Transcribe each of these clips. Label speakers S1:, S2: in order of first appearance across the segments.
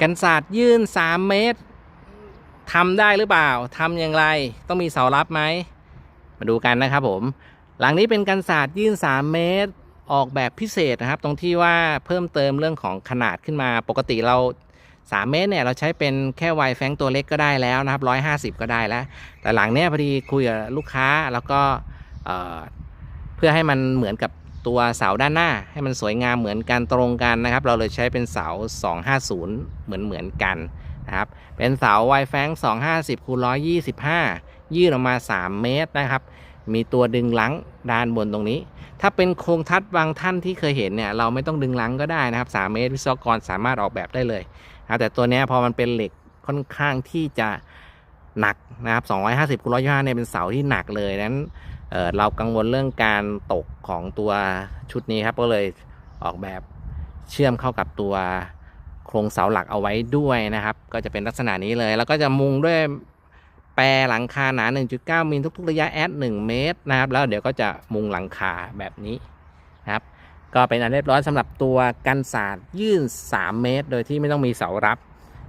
S1: กันศาสตร์ยื่น 3 เมตรทำได้หรือเปล่าทำอย่างไรต้องมีเสารับไหม มาดูกันนะครับผม หลังนี้เป็นกันศาสตร์ยื่น 3 เมตรออกแบบพิเศษนะครับ ตรงที่ว่าเพิ่มเติมเรื่องของขนาดขึ้นมาปกติเรา 3 เมตรเนี่ยเราใช้เป็นแค่ไวแฟงตัวเล็กก็ได้แล้วนะครับ 150 ก็ได้แล้ว แต่หลังเนี้ยพอดีคุยกับลูกค้าแล้วก็เอ่อเพื่อให้มันเหมือนกับ ตัวเสาด้านหน้าให้มันสวยงามเหมือนกันตรงกันนะครับ เราเลยใช้เป็นเสา 250 เหมือนเหมือนกันนะครับเป็นเสาไวแฟง250คูณ125 ยื่นออกมา 3 เมตรนะครับ มีตัวดึงลังด้านบนตรงนี้ ถ้าเป็นโครงทัดบางท่านที่เคยเห็นเนี่ยเราไม่ต้องดึงลังก็ได้นะครับ 3 เมตรวิศวกรสามารถออกแบบได้เลยนะแต่ตัวนี้พอมันเป็นเหล็กค่อนข้างที่จะหนักนะครับ250คูณ125เนี่ยเป็นเสาที่หนักเลยนั้น เเรากังวลเรื่องการตกของตัวชุดนี้ครับ ก็เลยออกแบบเชื่อมเข้ากับตัวโครงเสาหลักเอาไว้ด้วยนะครับ ก็จะเป็นลักษณะนี้เลย แล้วก็จะมุงด้วยแปรหลังคาหนา 1.9 มิลทุกๆระยะแอด1เมตรนะครับ แล้วเดี๋ยวก็จะมุงหลังคาแบบนี้นะครับ ก็เป็นอันเรียบร้อยสำหรับตัวกันศาสตร์ยื่น 3 เมตร โดยที่ไม่ต้องมีเสารับ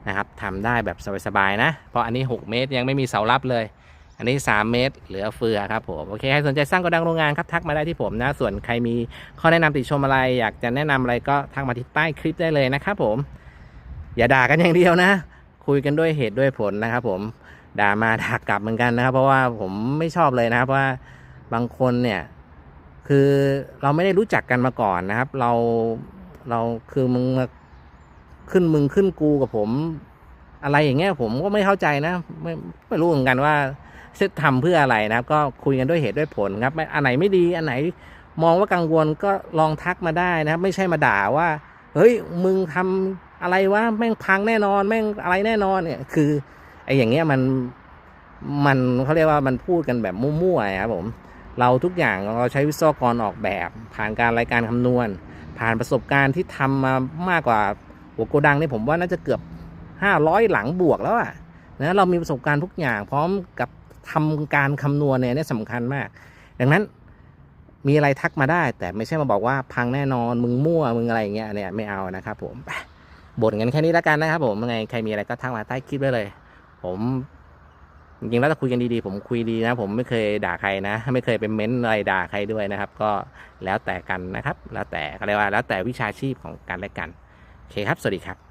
S1: นะครับทำได้แบบสบายๆนะ เพราะอันนี้ 6 เมตรยังไม่มีเสารับเลย อันนี้ 3 เมตร เหลือเฟือครับผมโอเคใครสนใจสร้างโกดังโรงงานครับทักมาได้ที่ผมนะ ส่วนใครมีข้อแนะนำติชมอะไร อยากจะแนะนำอะไรก็ทักมาที่ใต้คลิปได้เลยนะครับผม อย่าด่ากันอย่างเดียวนะ คุยกันด้วยเหตุด้วยผลนะครับผมด่ามาด่ากลับเหมือนกันนะครับ เพราะว่าผมไม่ชอบเลยนะครับว่าบางคนเนี่ยคือเราไม่ได้รู้จักกันมาก่อนนะครับ เราเราคือมึงขึ้นมึงขึ้นกูกับผม อะไรอย่างเงี้ยผมก็ไม่เข้าใจนะ ไม่ไม่รู้เหมือนกันว่า จะทำเพื่ออะไรนะครับ ก็คุยกันด้วยเหตุด้วยผลครับไม่อันไหนไม่ดีอันไหนมองว่ากังวลก็ลองทักมาได้นะครับ ไม่ใช่มาด่าว่า เฮ้ยมึงทำอะไรวะแม่งพังแน่นอนแม่งอะไรแน่นอนเนี่ยคือไอ้อย่างเงี้ยมันมันเขาเรียกว่ามันพูดกันแบบมั่วๆครับผมเราทุกอย่างเราใช้วิศวกรออกแบบ ผ่านการรายการคำนวณ ผ่านประสบการณ์ที่ทำมามากกว่าหัวโกดังนี่ผมว่าน่าจะเกือบ 500 หลังบวกแล้วอะนะเรามีประสบการณ์ทุกอย่างพร้อมกับ ทำการคำนวณเนี่ยนี่สำคัญมาก ดังนั้นมีอะไรทักมาได้ แต่ไม่ใช่มาบอกว่าพังแน่นอนมึงมั่วมึงอะไรอย่างเงี้ยเนี่ยไม่เอานะครับ ผมบ่นกันแค่นี้แล้วกันนะครับ ผมยังไงใครมีอะไรก็ทักมาใต้คลิปได้เลย ผมจริงๆแล้วถ้าคุยกันดีๆ ผมคุยดีนะ ผมไม่เคยด่าใครนะ ไม่เคยเป็นเม้นอะไรด่าใครด้วยนะครับ ก็แล้วแต่กันนะครับ แล้วแต่ก็เรียกว่าแล้วแต่วิชาชีพของกันและกันโอเคครับ สวัสดีครับ